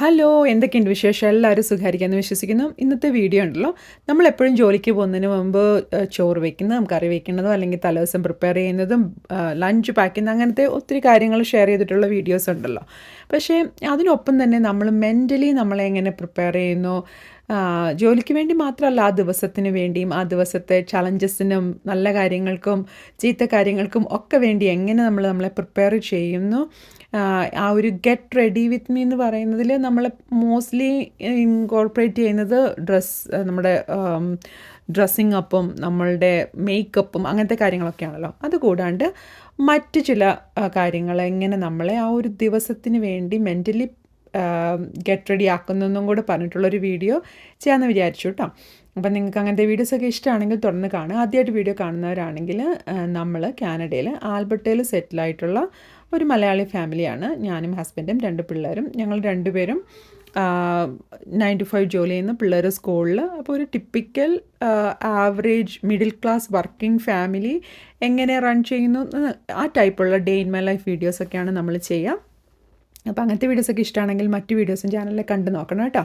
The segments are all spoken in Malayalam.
ഹലോ എന്തൊക്കെയുണ്ട് വിശേഷം? എല്ലാവരും സുഖമായിരിക്കാമെന്ന് വിശ്വസിക്കുന്നു. ഇന്നത്തെ വീഡിയോ ഉണ്ടല്ലോ. നമ്മൾ എപ്പോഴും ജോലിക്ക് പോകുന്നതിന് മുമ്പ് ചോറ് വെക്കുന്നതും കറി വെക്കുന്നതും അല്ലെങ്കിൽ തലേദിവസം പ്രിപ്പയർ ചെയ്യുന്നതും ലഞ്ച് പാക്ക് ചെയ്യുന്ന അങ്ങനത്തെ ഒത്തിരി കാര്യങ്ങൾ ഷെയർ ചെയ്തിട്ടുള്ള വീഡിയോസ് ഉണ്ടല്ലോ. പക്ഷേ അതിനൊപ്പം തന്നെ നമ്മൾ മെന്റലി നമ്മളെ എങ്ങനെ പ്രിപ്പയർ ചെയ്യുന്നു ജോലിക്ക് വേണ്ടി മാത്രമല്ല ആ ദിവസത്തിന് വേണ്ടിയും ആ ദിവസത്തെ ചലഞ്ചസിനും നല്ല കാര്യങ്ങൾക്കും ചീത്ത കാര്യങ്ങൾക്കും ഒക്കെ വേണ്ടി എങ്ങനെ നമ്മൾ നമ്മളെ പ്രിപ്പയർ ചെയ്യുന്നു ആ, ഒരു ഗെറ്റ് റെഡി വിത്ത് മീ എന്ന് പറയുന്നതിൽ നമ്മൾ മോസ്റ്റ്ലി ഇൻകോർപ്പറേറ്റ് ചെയ്യുന്നത് ഡ്രസ്സ് നമ്മുടെ ഡ്രസ്സിങ് അപ്പും നമ്മളുടെ മേക്കപ്പും അങ്ങനത്തെ കാര്യങ്ങളൊക്കെയാണല്ലോ. അതുകൂടാണ്ട് മറ്റ് ചില കാര്യങ്ങൾ എങ്ങനെ നമ്മളെ ആ ഒരു ദിവസത്തിന് വേണ്ടി മെന്റലി ഗെറ്റ് റെഡി ആക്കുന്നതെന്നും കൂടെ പറഞ്ഞിട്ടുള്ളൊരു വീഡിയോ ചെയ്യാമെന്ന് വിചാരിച്ചു കേട്ടോ അപ്പം നിങ്ങൾക്ക് അങ്ങനത്തെ വീഡിയോസൊക്കെ ഇഷ്ടമാണെങ്കിൽ തുടർന്ന് കാണുക. ആദ്യമായിട്ട് വീഡിയോ കാണുന്നവരാണെങ്കിൽ നമ്മൾ കാനഡയിൽ ആൽബർട്ടയിൽ സെറ്റിലായിട്ടുള്ള ഒരു മലയാളി ഫാമിലിയാണ് ഞാനും ഹസ്ബൻഡും രണ്ട് പിള്ളേരും. ഞങ്ങൾ രണ്ടുപേരും നയൻ ടു ഫൈവ് ജോലി ചെയ്യുന്ന പിള്ളേർ സ്കൂളിൽ അപ്പോൾ ഒരു typical average middle class working family എങ്ങനെ റൺ ചെയ്യുന്നു ആ ടൈപ്പുള്ള ഡേ ഇൻ മൈ ലൈഫ് വീഡിയോസൊക്കെയാണ് നമ്മൾ ചെയ്യുക. അപ്പോൾ അങ്ങനത്തെ വീഡിയോസൊക്കെ ഇഷ്ടമാണെങ്കിൽ മറ്റു വീഡിയോസും ചാനലിൽ കണ്ടു നോക്കണം കേട്ടോ.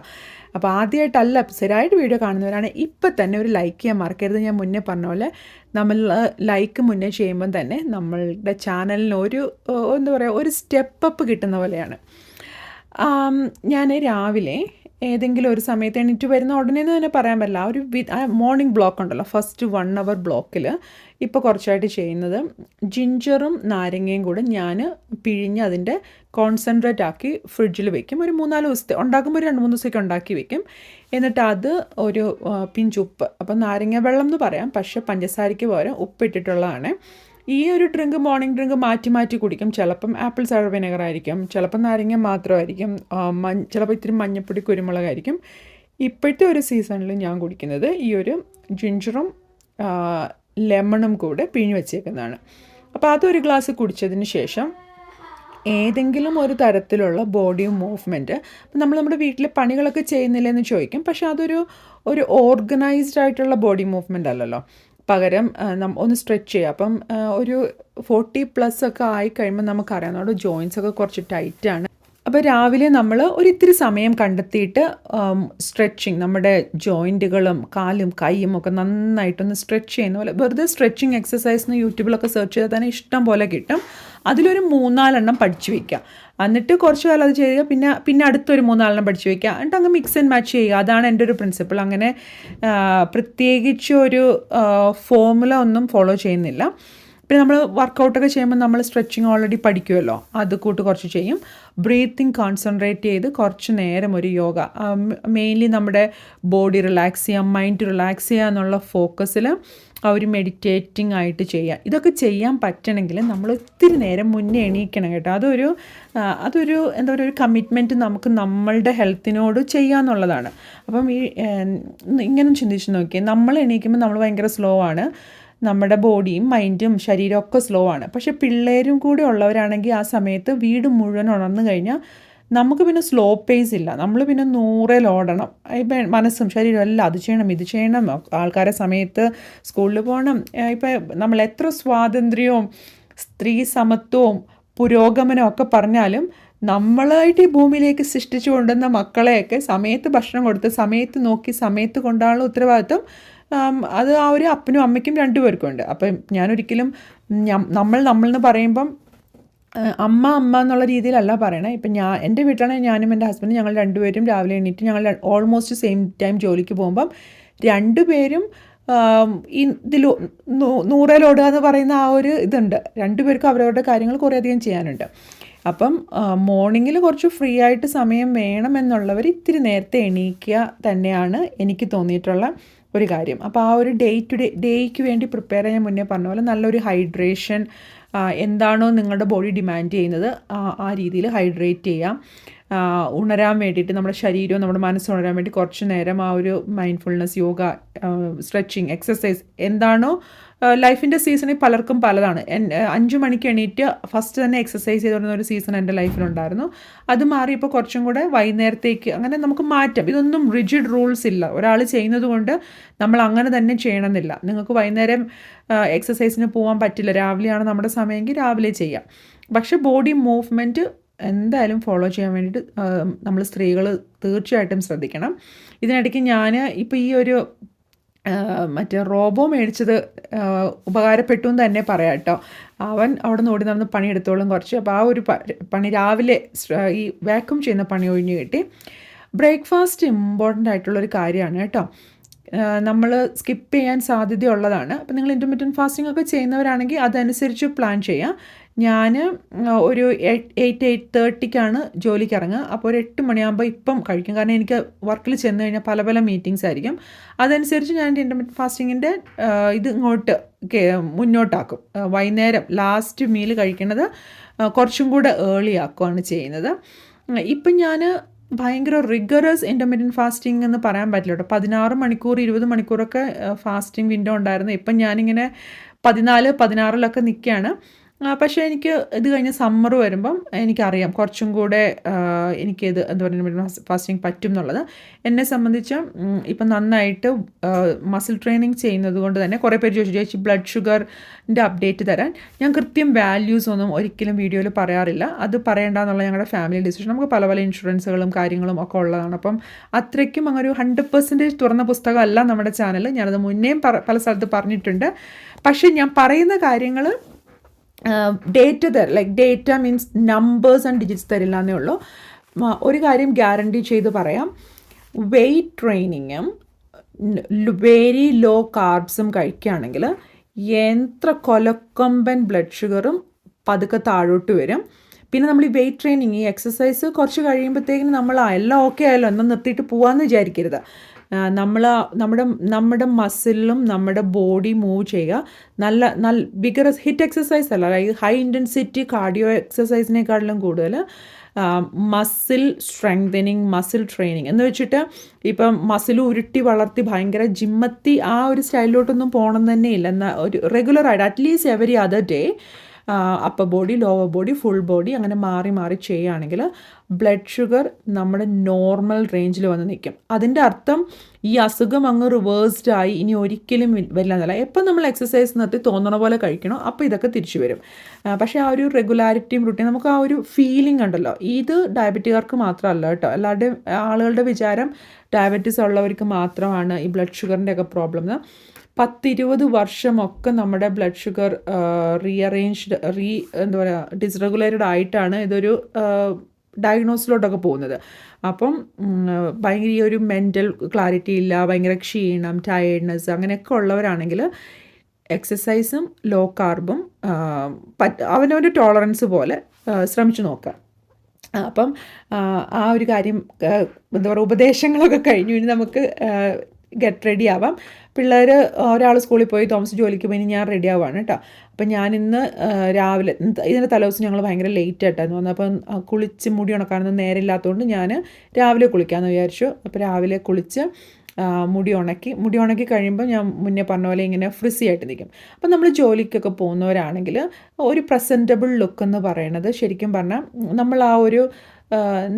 അപ്പോൾ ആദ്യമായിട്ടല്ല സ്ഥിരമായിട്ട് വീഡിയോ കാണുന്നവരാണ് ഇപ്പം തന്നെ ഒരു ലൈക്ക് ചെയ്യാൻ മറക്കരുത്. ഞാൻ മുന്നേ പറഞ്ഞ പോലെ നമ്മൾ ലൈക്ക് മുന്നേ ചെയ്യുമ്പം തന്നെ നമ്മളുടെ ചാനലിന് ഒരു എന്താ പറയുക ഒരു സ്റ്റെപ്പ് അപ്പ് കിട്ടുന്ന പോലെയാണ്. ഞാൻ രാവിലെ ഏതെങ്കിലും ഒരു സമയത്ത് എണീറ്റ് വരുന്ന ഉടനെ തന്നെ പറയാൻ പറ്റില്ല. ആ ഒരു മോർണിംഗ് ബ്ലോക്ക് ഉണ്ടല്ലോ ഫസ്റ്റ് വൺ അവർ ബ്ലോക്കിൽ ഇപ്പോൾ കുറച്ചായിട്ട് ചെയ്യുന്നത്. ജിഞ്ചറും നാരങ്ങയും കൂടെ ഞാൻ പിഴിഞ്ഞ് അതിന്റെ കോൺസെൻട്രേറ്റ് ആക്കി ഫ്രിഡ്ജിൽ വെക്കും. ഒരു മൂന്നാൽ ദിവസത്തെ ഉണ്ടാക്കുമ്പോൾ ഒരു രണ്ട് മൂന്ന് ദിവസമൊക്കെ ഉണ്ടാക്കി വെക്കും. എന്നിട്ട് അത് ഒരു പിഞ്ചുപ്പ് പിഞ്ച് ഉപ്പ്. അപ്പം നാരങ്ങ വെള്ളം എന്ന് പറയാം. പക്ഷേ പഞ്ചസാരയ്ക്ക് പകരം ഉപ്പിട്ടിട്ടുള്ളതാണ്. ഈ ഒരു ഡ്രിങ്ക് മോർണിംഗ് ഡ്രിങ്ക് മാറ്റി മാറ്റി കുടിക്കും. ചിലപ്പം ആപ്പിൾ സൈഡർ വിനെഗർ ആയിരിക്കും. ചിലപ്പം നാരങ്ങ മാത്രമായിരിക്കും. മഞ്ഞ ചിലപ്പോൾ ഇത്തിരി മഞ്ഞപ്പൊടി കുരുമുളകായിരിക്കും. ഇപ്പോഴത്തെ ഒരു സീസണിൽ ഞാൻ കുടിക്കുന്നത് ഈ ഒരു ജിഞ്ചറും ലെമണും കൂടെ പിഴിഞ്ഞ് വെച്ചേക്കുന്നതാണ്. അപ്പോൾ അതൊരു ഗ്ലാസ് കുടിച്ചതിന് ശേഷം ഏതെങ്കിലും ഒരു തരത്തിലുള്ള ബോഡി മൂവ്മെന്റ് നമ്മൾ നമ്മുടെ വീട്ടിലെ പണികളൊക്കെ ചെയ്യുന്നില്ലെന്ന് ചോദിക്കും. പക്ഷേ അതൊരു ഒരു ഓർഗനൈസ്ഡ് ആയിട്ടുള്ള ബോഡി മൂവ്മെന്റ് അല്ലല്ലോ. പകരം ഒന്ന് സ്ട്രെച്ച് ചെയ്യുക. അപ്പം ഒരു ഫോർട്ടി പ്ലസ് ഒക്കെ ആയി കഴിയുമ്പോൾ നമുക്കറിയാം നമ്മുടെ ജോയിൻസ് ഒക്കെ കുറച്ച് ടൈറ്റാണ് അപ്പോൾ രാവിലെ നമ്മൾ ഒരിത്തിരി സമയം കണ്ടെത്തിയിട്ട് സ്ട്രെച്ചിങ് നമ്മുടെ ജോയിന്റുകളും കാലും കൈയും ഒക്കെ നന്നായിട്ടൊന്ന് സ്ട്രെച്ച് ചെയ്യുന്ന പോലെ വെറുതെ സ്ട്രെച്ചിങ് എക്സസൈസ് എന്ന് യൂട്യൂബിലൊക്കെ സെർച്ച് ചെയ്താൽ തന്നെ ഇഷ്ടം പോലെ കിട്ടും. അതിലൊരു മൂന്നാലെണ്ണം പഠിച്ചു വയ്ക്കുക. എന്നിട്ട് കുറച്ച് കാലം അത് ചെയ്യുക പിന്നെ പിന്നെ അടുത്തൊരു മൂന്നാലെണ്ണം പഠിച്ചു വയ്ക്കുക. എന്നിട്ട് അങ്ങ് മിക്സ് ആൻഡ് മാച്ച് ചെയ്യുക. അതാണ് എന്റെ ഒരു പ്രിൻസിപ്പിൾ അങ്ങനെ പ്രത്യേകിച്ച് ഒരു ഫോമുല ഒന്നും ഫോളോ ചെയ്യുന്നില്ല. പിന്നെ നമ്മൾ വർക്കൗട്ടൊക്കെ ചെയ്യുമ്പോൾ നമ്മൾ സ്ട്രെച്ചിങ് ഓൾറെഡി പഠിക്കുമല്ലോ അത് കൂട്ട് കുറച്ച് ചെയ്യും. ബ്രീത്തിങ് കോൺസെൻട്രേറ്റ് ചെയ്ത് കുറച്ച് നേരം ഒരു യോഗ. മെയിൻലി നമ്മുടെ ബോഡി റിലാക്സ് ചെയ്യാം മൈൻഡ് റിലാക്സ് ചെയ്യുക എന്നുള്ള ഫോക്കസിൽ അവർ മെഡിറ്റേറ്റിംഗ് ആയിട്ട് ചെയ്യുക ഇതൊക്കെ ചെയ്യാൻ പറ്റണമെങ്കിൽ നമ്മൾ ഒത്തിരി നേരം മുന്നേ എണീക്കണം കേട്ടോ. അതൊരു അതൊരു എന്താ പറയുക ഒരു കമ്മിറ്റ്മെന്റ് നമുക്ക് നമ്മളുടെ ഹെൽത്തിനോട് ചെയ്യാന്നുള്ളതാണ് അപ്പം ഈ ഇങ്ങനെ ചിന്തിച്ച് നോക്കിയാൽ നമ്മൾ എണീക്കുമ്പോൾ നമ്മൾ ഭയങ്കര സ്ലോ ആണ്. നമ്മുടെ ബോഡിയും മൈൻഡും ശരീരവും ഒക്കെ സ്ലോ ആണ്. പക്ഷെ പിള്ളേരും കൂടി ഉള്ളവരാണെങ്കിൽ ആ സമയത്ത് വീട് മുഴുവൻ ഉണർന്നു കഴിഞ്ഞാൽ നമുക്ക് പിന്നെ സ്ലോ പേസ് ഇല്ല. നമ്മൾ പിന്നെ നൂറിൽ ഓടണം. ഇപ്പം മനസ്സും ശരീരവും എല്ലാം അത് ചെയ്യണം ഇത് ചെയ്യണം ആൾക്കാരെ സമയത്ത് സ്കൂളിൽ പോകണം. ഇപ്പം നമ്മൾ എത്ര സ്വാതന്ത്ര്യവും സ്ത്രീ സമത്വവും പുരോഗമനവും ഒക്കെ പറഞ്ഞാലും നമ്മളായിട്ട് ഈ ഭൂമിയിലേക്ക് സൃഷ്ടിച്ചു കൊണ്ടുവന്ന മക്കളെയൊക്കെ സമയത്ത് ഭക്ഷണം കൊടുത്ത് സമയത്ത് നോക്കി സമയത്ത് കൊണ്ടാണുള്ള ഉത്തരവാദിത്വം അത് ആ ഒരു അപ്പനും അമ്മയ്ക്കും രണ്ടുപേർക്കും ഉണ്ട്. അപ്പം ഞാനൊരിക്കലും നമ്മൾ നമ്മളെന്ന് പറയുമ്പം അമ്മ അമ്മ എന്നുള്ള രീതിയിലല്ല പറയണേ. ഇപ്പം ഞാൻ എന്റെ വീട്ടിലാണെങ്കിൽ ഞാനും എന്റെ ഹസ്ബൻഡും ഞങ്ങൾ രണ്ടുപേരും രാവിലെ എണീറ്റ് ഞങ്ങൾ ഓൾമോസ്റ്റ് സെയിം ടൈം ജോലിക്ക് പോകുമ്പം രണ്ടുപേരും ഇതിൽ നൂറേലോടുക എന്ന് പറയുന്ന ആ ഒരു ഇതുണ്ട്. രണ്ടുപേർക്കും അവരവരുടെ കാര്യങ്ങൾ കുറേയധികം ചെയ്യാനുണ്ട്. അപ്പം മോർണിംഗിൽ കുറച്ച് ഫ്രീ ആയിട്ട് സമയം വേണമെന്നുള്ളവർ ഇത്തിരി നേരത്തെ എണീക്കുക തന്നെയാണ് എനിക്ക് തോന്നിയിട്ടുള്ള ഒരു കാര്യം. അപ്പോൾ ആ ഒരു ഡേ ടു ഡേ ഡേയ്ക്ക് വേണ്ടി പ്രിപ്പയർ ചെയ്യാൻ മുന്നേ പറഞ്ഞ പോലെ നല്ലൊരു ഹൈഡ്രേഷൻ എന്താണോ നിങ്ങളുടെ ബോഡി ഡിമാൻഡ് ചെയ്യുന്നത് ആ രീതിയിൽ ഹൈഡ്രേറ്റ് ചെയ്യാം. ഉണരാൻ വേണ്ടിയിട്ട് നമ്മുടെ ശരീരവും നമ്മുടെ മനസ്സും ഉണരാൻ വേണ്ടി കുറച്ച് നേരം ആ ഒരു മൈൻഡ്ഫുൾനെസ് യോഗ സ്ട്രെച്ചിങ് എക്സസൈസ് എന്താണോ ലൈഫിന്റെ സീസണിൽ പലർക്കും പലതാണ്. അഞ്ച് മണിക്ക് എണീറ്റ് ഫസ്റ്റ് തന്നെ എക്സസൈസ് ചെയ്തുകൊണ്ടിരുന്ന ഒരു സീസൺ എന്റെ ലൈഫിലുണ്ടായിരുന്നു. അത് മാറിയപ്പോൾ കുറച്ചും കൂടെ വൈകുന്നേരത്തേക്ക് അങ്ങനെ നമുക്ക് മാറ്റാം. ഇതൊന്നും റിജിഡ് റൂൾസ് ഇല്ല. ഒരാൾ ചെയ്യുന്നത് കൊണ്ട് നമ്മൾ അങ്ങനെ തന്നെ ചെയ്യണമെന്നില്ല. നിങ്ങൾക്ക് വൈകുന്നേരം എക്സസൈസിന് പോകാൻ പറ്റില്ല. രാവിലെയാണ് നമ്മുടെ സമയമെങ്കിൽ രാവിലെ ചെയ്യാം. പക്ഷേ ബോഡി മൂവ്മെന്റ് എന്തായാലും ഫോളോ ചെയ്യാൻ വേണ്ടിയിട്ട് നമ്മൾ സ്ത്രീകൾ തീർച്ചയായിട്ടും ശ്രദ്ധിക്കണം. ഇതിനിടയ്ക്ക് ഞാൻ ഇപ്പോൾ ഈ ഒരു മറ്റേ റോബോ മേടിച്ചത് ഉപകാരപ്പെട്ടു എന്ന് തന്നെ പറയാം കേട്ടോ. അവൻ അവിടെ നിന്ന് ഓടി നടന്ന് പണിയെടുത്തോളും കുറച്ച്. അപ്പോൾ ആ ഒരു പണി രാവിലെ ഈ വാക്യൂം ചെയ്യുന്ന പണി ഒഴിഞ്ഞു കിട്ടി. ബ്രേക്ക്ഫാസ്റ്റ് ഇമ്പോർട്ടന്റ് ആയിട്ടുള്ളൊരു കാര്യമാണ് കേട്ടോ. നമ്മൾ സ്കിപ്പ് ചെയ്യാൻ സാധ്യതയുള്ളതാണ്. അപ്പോൾ നിങ്ങൾ ഇന്റർമീഡിയറ്റ് ഫാസ്റ്റിംഗ് ഒക്കെ ചെയ്യുന്നവരാണെങ്കിൽ അതനുസരിച്ച് പ്ലാൻ ചെയ്യാം. ഞാൻ ഒരു എയ്റ്റ് എയ്റ്റ് തേർട്ടിക്കാണ് ജോലിക്ക് ഇറങ്ങുക അപ്പോൾ ഒരു എട്ട് മണിയാകുമ്പോൾ ഇപ്പം കഴിക്കും. കാരണം എനിക്ക് വർക്കിൽ ചെന്ന് കഴിഞ്ഞാൽ പല പല മീറ്റിങ്സ് ആയിരിക്കും. അതനുസരിച്ച് ഞാൻ ഇന്റർമീഡിയറ്റ് ഫാസ്റ്റിങ്ങിന്റെ ഇത് ഇങ്ങോട്ട് മുന്നോട്ടാക്കും. വൈകുന്നേരം ലാസ്റ്റ് മീൽ കഴിക്കുന്നത് കുറച്ചും കൂടെ ഏർലി ആക്കുകയാണ് ചെയ്യുന്നത്. ഇപ്പം ഞാൻ ഭയങ്കര റിഗറസ് ഇന്റർമീഡിയൻ ഫാസ്റ്റിംഗ് എന്ന് പറയാൻ പറ്റില്ല കേട്ടോ. പതിനാറ് മണിക്കൂർ ഇരുപത് മണിക്കൂറൊക്കെ ഫാസ്റ്റിംഗ് വിൻഡോ ഉണ്ടായിരുന്നു. ഇപ്പം ഞാനിങ്ങനെ പതിനാല് പതിനാറിലൊക്കെ നിൽക്കുകയാണ്. പക്ഷേ എനിക്ക് ഇത് കഴിഞ്ഞ് സമ്മർ വരുമ്പം എനിക്കറിയാം കുറച്ചും കൂടെ എനിക്കിത് എന്താ പറയുക ഫാസ്റ്റിംഗ് പറ്റും എന്നുള്ളത്. എന്നെ സംബന്ധിച്ച് ഇപ്പം നന്നായിട്ട് മസിൽ ട്രെയിനിങ് ചെയ്യുന്നത് കൊണ്ട് തന്നെ കുറേ പേര് ചോദിച്ചു ചോദിച്ചു ബ്ലഡ് ഷുഗറിന്റെ അപ്ഡേറ്റ് തരാൻ. ഞാൻ കൃത്യം വാല്യൂസ് ഒന്നും ഒരിക്കലും വീഡിയോയിൽ പറയാറില്ല. അത് പറയേണ്ടെന്നുള്ള ഞങ്ങളുടെ ഫാമിലി ഡിസിഷൻ നമുക്ക് പല പല ഇൻഷുറൻസുകളും കാര്യങ്ങളും ഒക്കെ ഉള്ളതാണ്. അപ്പം അത്രയ്ക്കും അങ്ങനെ ഒരു ഹൺഡ്രഡ് പെർസെന്റേജ് തുറന്ന പുസ്തകമല്ല നമ്മുടെ ചാനൽ ഞാനത് മുന്നേയും പല സ്ഥലത്ത് പറഞ്ഞിട്ടുണ്ട്. പക്ഷേ ഞാൻ പറയുന്ന കാര്യങ്ങൾ ഡേറ്റ തര like data means numbers and digits തരില്ല എന്നേ ഉള്ളൂ ഒരു കാര്യം ഗ്യാരണ്ടി ചെയ്ത് പറയാം. വെയ്റ്റ് ട്രെയിനിങ്ങും വെരി ലോ കാർബ്സും കഴിക്കുകയാണെങ്കിൽ എത്ര കൊലക്കൊമ്പൻ ബ്ലഡ് ഷുഗറും പതുക്കെ താഴോട്ട് വരും. പിന്നെ നമ്മൾ ഈ വെയിറ്റ് ട്രെയിനിങ് ഈ എക്സസൈസ് കുറച്ച് കഴിയുമ്പോഴത്തേക്കിന് നമ്മൾ എല്ലാം ഓക്കെ ആയല്ലോ എന്നാൽ നിർത്തിയിട്ട് പോകാമെന്ന് വിചാരിക്കരുത്. നമ്മൾ നമ്മുടെ നമ്മുടെ മസിലും നമ്മുടെ ബോഡി മൂവ് ചെയ്യുക. നല്ല നല്ല ബിഗറസ് ഹിറ്റ് എക്സസൈസ് അല്ല അതായത് ഹൈ ഇന്റൻസിറ്റി കാർഡിയോ എക്സസൈസിനേക്കാളിലും കൂടുതൽ മസിൽ സ്ട്രെങ്തനിങ് മസിൽ ട്രെയിനിങ് എന്ന് വെച്ചിട്ട് ഇപ്പം മസിൽ ഉരുട്ടി വളർത്തി ഭയങ്കര ജിമ്മത്തി ആ ഒരു സ്റ്റൈലിലോട്ടൊന്നും പോകണം തന്നെ ഇല്ല. എന്നാൽ ഒരു റെഗുലറായിട്ട് at least every other day upper body lower body full body അങ്ങനെ മാറി മാറി ചെയ്യുകയാണെങ്കിൽ ബ്ലഡ് ഷുഗർ നമ്മുടെ നോർമൽ റേഞ്ചിൽ വന്ന് നിൽക്കും. അതിന്റെ അർത്ഥം ഈ അസുഖം അങ്ങ് റിവേഴ്സ്ഡ് ആയി ഇനി ഒരിക്കലും വരില്ല എന്നല്ല എപ്പം നമ്മൾ എക്സസൈസ് നിർത്തി തോന്നണ പോലെ കഴിക്കണോ അപ്പോൾ ഇതൊക്കെ തിരിച്ചു വരും. പക്ഷേ ആ ഒരു റെഗുലാരിറ്റിയും റുട്ടീൻ നമുക്ക് ആ ഒരു ഫീലിംഗ് ഉണ്ടല്ലോ. ഇത് ഡയബറ്റിക്കാർക്ക് മാത്രമല്ല കേട്ടോ. എല്ലാവരുടെയും ആളുകളുടെ വിചാരം ഡയബറ്റീസ് ഉള്ളവർക്ക് മാത്രമാണ് ഈ ബ്ലഡ് ഷുഗറിന്റെ ഒക്കെ പ്രോബ്ലം പത്തിരുപത് വർഷമൊക്കെ നമ്മുടെ ബ്ലഡ് ഷുഗർ റീഅറേഞ്ച്ഡ് റീ എന്താ പറയുക ഡിസ്റെഗുലേറ്റഡ് ആയിട്ടാണ് ഇതൊരു ഡയഗ്നോസിലോട്ടൊക്കെ പോകുന്നത്. അപ്പം ഭയങ്കര ഈ ഒരു മെന്റൽ ക്ലാരിറ്റി ഇല്ല ഭയങ്കര ക്ഷീണം ടയേർഡ്നെസ് അങ്ങനെയൊക്കെ ഉള്ളവരാണെങ്കിൽ എക്സസൈസും ലോ കാർബും പറ്റ അവനവന്റെ ടോളറൻസ് പോലെ ശ്രമിച്ചു നോക്കുക. അപ്പം ആ ഒരു കാര്യം എന്താ പറയുക ഉപദേശങ്ങളൊക്കെ കഴിഞ്ഞു. ഇനി നമുക്ക് ഗെറ്റ് റെഡി ആവാം. പിള്ളേർ ഒരാൾ സ്കൂളിൽ പോയി തോമസ് ജോലിക്ക് പോയി ഞാൻ റെഡി ആവാണ് കേട്ടോ അപ്പം ഞാൻ ഇന്ന് രാവിലെ ഇതിന്റെ തലേദിവസം ഞങ്ങൾ ഭയങ്കര ലേറ്റ് ആയിട്ടായിരുന്നു വന്നത്. അപ്പം കുളിച്ച് മുടി ഉണക്കാനൊന്നും നേരമില്ലാത്തതുകൊണ്ട് ഞാൻ രാവിലെ കുളിക്കാമെന്ന് വിചാരിച്ചു. അപ്പോൾ രാവിലെ കുളിച്ച് മുടി ഉണക്കി മുടി ഉണക്കി കഴിയുമ്പോൾ ഞാൻ മുന്നേ പറഞ്ഞ പോലെ ഇങ്ങനെ ഫ്രിസി ആയിട്ട് നിൽക്കും അപ്പം നമ്മൾ ജോലിക്കൊക്കെ പോകുന്നവരാണെങ്കിൽ ഒരു പ്രസന്റബിൾ ലുക്ക് എന്ന് പറയുന്നത് ശരിക്കും പറഞ്ഞാൽ നമ്മൾ ആ ഒരു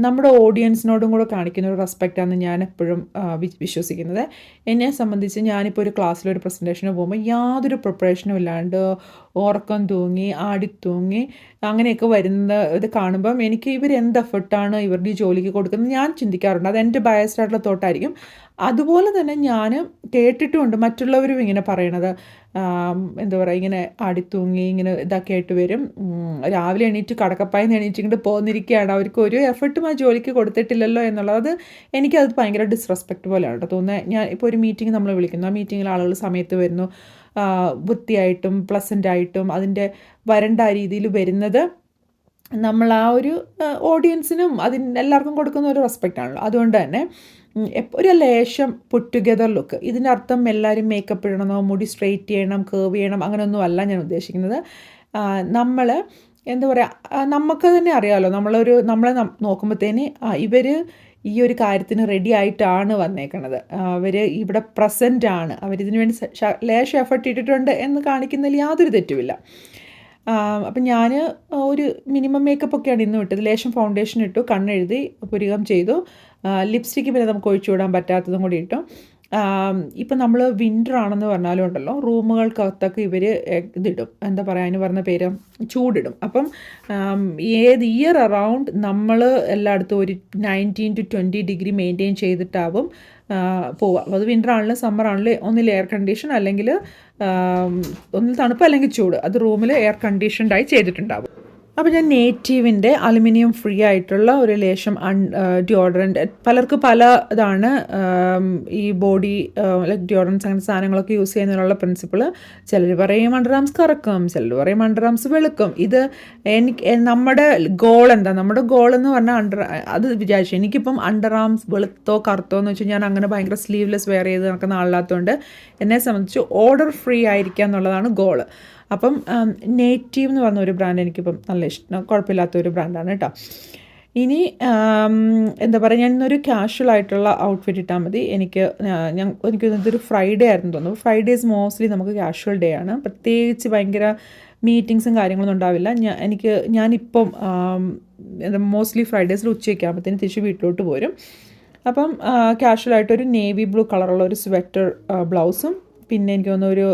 നമ്മുടെ ഓഡിയൻസിനോടും കൂടെ കാണിക്കുന്ന ഒരു റെസ്പെക്റ്റാണ് ഞാൻ എപ്പോഴും വിശ്വസിക്കുന്നത്. എന്നെ സംബന്ധിച്ച് ഞാനിപ്പോൾ ഒരു ക്ലാസ്സിലൊരു പ്രസന്റേഷന് പോകുമ്പോൾ യാതൊരു പ്രിപ്പറേഷനും ഇല്ലാണ്ട് ഉറക്കം തൂങ്ങി ആടിത്തൂങ്ങി അങ്ങനെയൊക്കെ വരുന്ന ഇത് കാണുമ്പം എനിക്ക് ഇവർ എന്ത് എഫർട്ടാണ് ഇവരുടെ ഈ ജോലിക്ക് കൊടുക്കുന്നത്? ഞാൻ ചിന്തിക്കാറുണ്ട്. അത് എന്റെ ആയിട്ടുള്ള തോട്ടായിരിക്കും അതുപോലെ തന്നെ ഞാൻ കേട്ടിട്ടുമുണ്ട് മറ്റുള്ളവരും ഇങ്ങനെ പറയണത്. എന്താ പറയുക ഇങ്ങനെ അടിത്തൂങ്ങി ഇങ്ങനെ ഇതൊക്കെ ആയിട്ട് വരും. രാവിലെ എണീറ്റ് കടക്കപ്പായി എണീറ്റ് ഇങ്ങോട്ട് പോന്നിരിക്കുകയാണ് അവർക്ക് ഒരു എഫർട്ടും ആ ജോലിക്ക് കൊടുത്തിട്ടില്ലല്ലോ എന്നുള്ളത്. എനിക്കത് ഭയങ്കര ഡിസ്റെസ്പെക്റ്റ് പോലെയാണ് കേട്ടോ തോന്നുന്നത് ഞാൻ ഇപ്പോൾ ഒരു മീറ്റിംഗ് നമ്മൾ വിളിക്കുന്നു. ആ മീറ്റിങ്ങിൽ ആളുകൾ സമയത്ത് വരുന്നു. വൃത്തിയായിട്ടും പ്ലസന്റ് ആയിട്ടും അതിന്റെ വരണ്ട രീതിയിൽ വരുന്നത് നമ്മൾ ആ ഒരു ഓഡിയൻസിനും അതിന് എല്ലാവർക്കും കൊടുക്കുന്ന ഒരു റെസ്പെക്റ്റ് ആണല്ലോ. അതുകൊണ്ട് തന്നെ ഒരു ലേശം പുട്ട് ടുഗെദർ ലുക്ക് ഇതിനർത്ഥം എല്ലാവരും മേക്കപ്പ് ഇടണമോ മുടി സ്ട്രെയിറ്റ് ചെയ്യണം കേർവ് ചെയ്യണം അങ്ങനെയൊന്നും അല്ല ഞാൻ ഉദ്ദേശിക്കുന്നത്. നമ്മൾ എന്താ പറയുക നമുക്ക് തന്നെ അറിയാമല്ലോ നമ്മളൊരു നമ്മളെ നോക്കുമ്പോഴത്തേന് ഇവർ ഈ ഒരു കാര്യത്തിന് റെഡി ആയിട്ടാണ് വന്നേക്കണത്. അവർ ഇവിടെ പ്രസന്റ് ആണ്. അവരിതിനു വേണ്ടി ലേശം എഫർട്ട് ഇട്ടിട്ടുണ്ട് എന്ന് കാണിക്കുന്നതിൽ യാതൊരു തെറ്റുമില്ല. അപ്പം ഞാൻ ഒരു മിനിമം മേക്കപ്പ് ഒക്കെയാണ് ഇന്ന് വിട്ടത്. ലേശം ഫൗണ്ടേഷൻ ഇട്ടു കണ്ണെഴുതി പുരികം ചെയ്തു. ലിപ്സ്റ്റിക്ക് പിന്നെ നമുക്ക് ഒഴിച്ചു വിടാൻ പറ്റാത്തതും കൂടി ഇട്ടു. ഇപ്പം നമ്മൾ വിന്റർ ആണെന്ന് പറഞ്ഞാലും ഉണ്ടല്ലോ റൂമുകൾക്കകത്തൊക്കെ ഇവർ ഇതിടും. എന്താ പറയുക അതിന് പറഞ്ഞ പേര് ചൂടിടും. അപ്പം ഏത് ഇയർ അറൗണ്ട് നമ്മൾ എല്ലായിടത്തും ഒരു nineteen to twenty degree maintain ചെയ്തിട്ടാവും പോവുക. അത് വിന്റർ ആണെങ്കിലും സമ്മർ ആണെങ്കിലും ഒന്നിൽ എയർ കണ്ടീഷൻ അല്ലെങ്കിൽ ഒന്നിൽ തണുപ്പ് അല്ലെങ്കിൽ ചൂട്. അത് റൂമിൽ എയർ കണ്ടീഷൻഡായി ചെയ്തിട്ടുണ്ടാവും. അപ്പോൾ ഞാൻ നേറ്റീവിന്റെ അലുമിനിയം ഫ്രീ ആയിട്ടുള്ള ഒരു ലേശം അൺ ഡിയോഡറന്റ് പലർക്ക് പല ഇതാണ് ഈ ബോഡി ലൈക്ക് ഡിയോഡറൻസ് അങ്ങനെ സാധനങ്ങളൊക്കെ യൂസ് ചെയ്യുന്നതിനുള്ള പ്രിൻസിപ്പിൾ ചിലർ പറയും അണ്ടർആംസ് കറക്കും ചിലർ പറയും അണ്ടർആംസ് വെളുക്കും. ഇത് എനിക്ക് നമ്മുടെ ഗോൾ എന്താ? നമ്മുടെ ഗോൾ എന്ന് പറഞ്ഞാൽ അണ്ടർ അത് വിചാരിച്ചു. എനിക്കിപ്പം അണ്ടർആംസ് വെളുത്തോ കറുത്തോ എന്ന് വെച്ചാൽ ഞാൻ അങ്ങനെ ഭയങ്കര സ്ലീവ്ലെസ് വെയർ ചെയ്ത് നടക്കുന്ന ആളില്ലാത്തതുകൊണ്ട് എന്നെ സംബന്ധിച്ച് ഓർഡർ ഫ്രീ ആയിരിക്കുക എന്നുള്ളതാണ് ഗോൾ അപ്പം നേറ്റീവ് എന്ന് പറഞ്ഞ ഒരു ബ്രാൻഡ് എനിക്കിപ്പം നല്ല ഇഷ്ടം കുഴപ്പമില്ലാത്ത ഒരു ബ്രാൻഡാണ് കേട്ടോ. ഇനി എന്താ പറയുക ഞാൻ ഇന്നൊരു കാഷ്വൽ ആയിട്ടുള്ള ഔട്ട്ഫിറ്റ് ഇട്ടാൽ മതി. എനിക്ക് ഞാൻ എനിക്ക് ഇതൊരു ഫ്രൈഡേ ആയിരുന്നു തോന്നുന്നു. ഫ്രൈഡേസ് മോസ്റ്റ്ലി നമുക്ക് കാഷ്വൽ ഡേ ആണ്. പ്രത്യേകിച്ച് ഭയങ്കര മീറ്റിങ്സും കാര്യങ്ങളൊന്നും ഉണ്ടാവില്ല. ഞാൻ എനിക്ക് ഞാനിപ്പം മോസ്റ്റ്ലി ഫ്രൈഡേസിൽ ഉച്ചയ്ക്ക് ആകുമ്പോഴത്തേന് തിരിച്ച് വീട്ടിലോട്ട് പോരും. അപ്പം കാഷ്വലായിട്ടൊരു നേവി ബ്ലൂ കളറുള്ള ഒരു സ്വെറ്റർ ബ്ലൗസും പിന്നെ എനിക്ക് തോന്നുന്നു ഒരു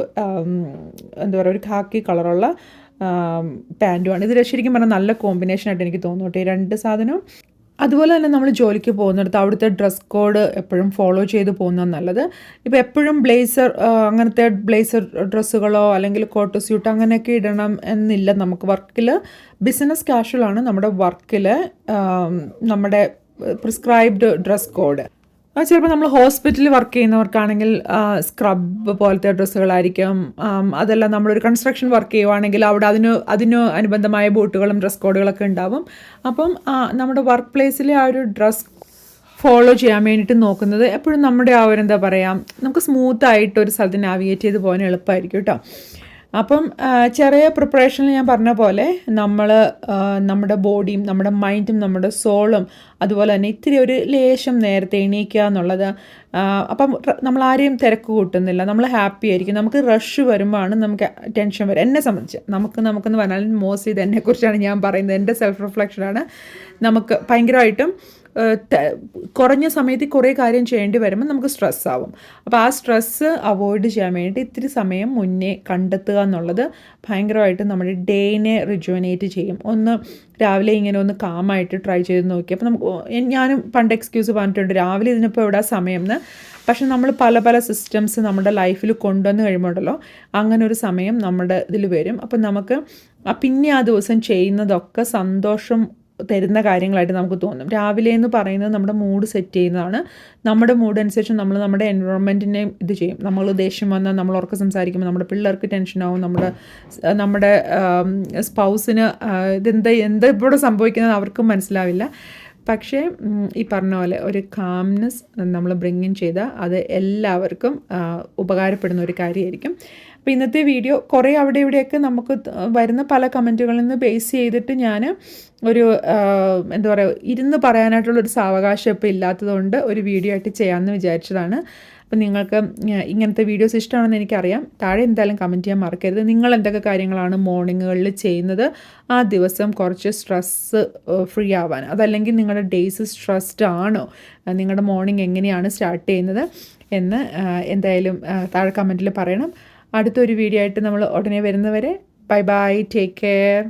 എന്താ പറയുക ഒരു ഖാക്കി കളറുള്ള പാന്റുമാണ്. ഇത് ശരിക്കും പറഞ്ഞാൽ നല്ല കോമ്പിനേഷനായിട്ട് എനിക്ക് തോന്നുന്നു കേട്ടോ രണ്ട് സാധനവും. അതുപോലെ തന്നെ നമ്മൾ ജോലിക്ക് പോകുന്നിടത്ത് അവിടുത്തെ ഡ്രസ് കോഡ് എപ്പോഴും ഫോളോ ചെയ്ത് പോകുന്നത് നല്ലത്. ഇപ്പോൾ എപ്പോഴും ബ്ലേസർ അങ്ങനത്തെ ബ്ലേസർ ഡ്രസ്സുകളോ അല്ലെങ്കിൽ കോട്ട് സ്യൂട്ട് അങ്ങനെയൊക്കെ ഇടണം എന്നില്ല നമുക്ക് വർക്കിൽ. ബിസിനസ് കാഷ്വലാണ് നമ്മുടെ വർക്കിൽ നമ്മുടെ പ്രിസ്ക്രൈബ്ഡ് ഡ്രസ് കോഡ് ചിലപ്പോൾ നമ്മൾ ഹോസ്പിറ്റലിൽ വർക്ക് ചെയ്യുന്നവർക്കാണെങ്കിൽ സ്ക്രബ് പോലത്തെ ഡ്രസ്സുകളായിരിക്കും. അതല്ല നമ്മളൊരു കൺസ്ട്രക്ഷൻ വർക്ക് ചെയ്യുവാണെങ്കിൽ അവിടെ അതിന് അതിന് അനുബന്ധമായ ബൂട്ടുകളും ഡ്രസ് കോഡുകളൊക്കെ ഉണ്ടാവും. അപ്പം നമ്മുടെ വർക്ക് പ്ലേസിലെ ആ ഒരു ഡ്രസ് ഫോളോ ചെയ്യാൻ വേണ്ടിയിട്ട് നോക്കുന്നത് എപ്പോഴും നമ്മുടെ ആ ഒരു എന്താ പറയുക നമുക്ക് സ്മൂത്തായിട്ട് ഒരു സ്ഥലത്ത് നാവിഗേറ്റ് ചെയ്ത് പോകാൻ എളുപ്പമായിരിക്കും കേട്ടോ അപ്പം ചെറിയ പ്രിപ്പറേഷനിൽ ഞാൻ പറഞ്ഞ പോലെ നമ്മൾ നമ്മുടെ ബോഡിയും നമ്മുടെ മൈൻഡും നമ്മുടെ സോളും അതുപോലെ തന്നെ ഇത്തിരി ഒരു ലേശം നേരത്തെ എണീക്കുക എന്നുള്ളത് അപ്പം നമ്മൾ ആരെയും തിരക്ക് കൂട്ടുന്നില്ല. നമ്മൾ ഹാപ്പി ആയിരിക്കും. നമുക്ക് റഷ് വരുമ്പോഴാണ് നമുക്ക് ടെൻഷൻ വരും. എന്നെ സംബന്ധിച്ച് നമുക്ക് നമുക്കെന്ന് പറഞ്ഞാൽ മോസ്റ്റ് ഇത് എന്നെക്കുറിച്ചാണ് ഞാൻ പറയുന്നത്. എന്റെ സെൽഫ് റിഫ്ലക്ഷനാണ് നമുക്ക് ഭയങ്കരമായിട്ടും കുറഞ്ഞ സമയത്ത് കുറേ കാര്യം ചെയ്യേണ്ടി വരുമ്പോൾ നമുക്ക് സ്ട്രെസ് ആവും. അപ്പോൾ ആ സ്ട്രെസ്സ് അവോയ്ഡ് ചെയ്യാൻ വേണ്ടിയിട്ട് ഇത്തിരി സമയം മുന്നേ കണ്ടെത്തുക എന്നുള്ളത് ഭയങ്കരമായിട്ട് നമ്മുടെ ഡേനെ റിജുവനേറ്റ് ചെയ്യും. ഒന്ന് രാവിലെ ഇങ്ങനെ ഒന്ന് കാമായിട്ട് ട്രൈ ചെയ്ത് നോക്കി അപ്പോൾ നമുക്ക് ഞാനും പണ്ട് എക്സ്ക്യൂസ് പറഞ്ഞിട്ടുണ്ട് രാവിലെ ഇതിനിപ്പോൾ എവിടെ സമയം എന്ന് പക്ഷെ നമ്മൾ പല പല സിസ്റ്റംസ് നമ്മുടെ ലൈഫിൽ കൊണ്ടുവന്ന് കഴിയുമ്പോഴല്ലോ അങ്ങനെ ഒരു സമയം നമ്മുടെ ഇതിൽ വരും. അപ്പം നമുക്ക് പിന്നെ ആ ദിവസം ചെയ്യുന്നതൊക്കെ സന്തോഷം തരുന്ന കാര്യങ്ങളായിട്ട് നമുക്ക് തോന്നും. രാവിലെ എന്ന് പറയുന്നത് നമ്മുടെ മൂഡ് സെറ്റ് ചെയ്യുന്നതാണ്. നമ്മുടെ മൂഡ് അനുസരിച്ച് നമ്മൾ നമ്മുടെ എൻവയോൺമെന്റിനെ ഇത് ചെയ്യും. നമ്മൾ ദേഷ്യം വന്നാൽ നമ്മൾ ഉറക്കം സംസാരിക്കുമ്പോൾ നമ്മുടെ പിള്ളേർക്ക് ടെൻഷനാവും നമ്മുടെ നമ്മുടെ സ്പൗസിന് ഇതെന്ത് എന്ത് ഇവിടെ സംഭവിക്കുന്നത് അവർക്കും മനസ്സിലാവില്ല. പക്ഷേ ഈ പറഞ്ഞ പോലെ ഒരു കാംനെസ് നമ്മൾ ബ്രിങ്ങിൻ ചെയ്താൽ അത് എല്ലാവർക്കും ഉപകാരപ്പെടുന്ന ഒരു കാര്യമായിരിക്കും. അപ്പോൾ ഇന്നത്തെ വീഡിയോ കുറേ അവിടെ ഇവിടെയൊക്കെ നമുക്ക് വരുന്ന പല കമന്റുകളിൽ നിന്ന് ബേസ് ചെയ്തിട്ട് ഞാൻ ഒരു എന്താ പറയുക ഇരുന്ന് പറയാനായിട്ടുള്ളൊരു സാവകാശം ഇപ്പോൾ ഇല്ലാത്തതുകൊണ്ട് ഒരു വീഡിയോ ആയിട്ട് ചെയ്യാമെന്ന് വിചാരിച്ചതാണ്. അപ്പം നിങ്ങൾക്ക് ഇങ്ങനത്തെ വീഡിയോസ് ഇഷ്ടമാണെന്ന് എനിക്കറിയാം. താഴെ എന്തായാലും കമന്റ് ചെയ്യാൻ മറക്കരുത്. നിങ്ങൾ എന്തൊക്കെ കാര്യങ്ങളാണ് മോർണിംഗുകളിൽ ചെയ്യുന്നത്? ആ ദിവസം കുറച്ച് സ്ട്രെസ്സ് ഫ്രീ ആവാൻ. അതല്ലെങ്കിൽ നിങ്ങളുടെ ഡേയ്സ് സ്ട്രെസ്ഡ് ആണോ? നിങ്ങളുടെ മോർണിംഗ് എങ്ങനെയാണ് സ്റ്റാർട്ട് ചെയ്യുന്നത്? എന്ന് എന്തായാലും താഴെ കമന്റിൽ പറയണം. അടുത്തൊരു വീഡിയോ ആയിട്ട് നമ്മൾ ഉടനെ വരുന്നവരെ. Bye bye take care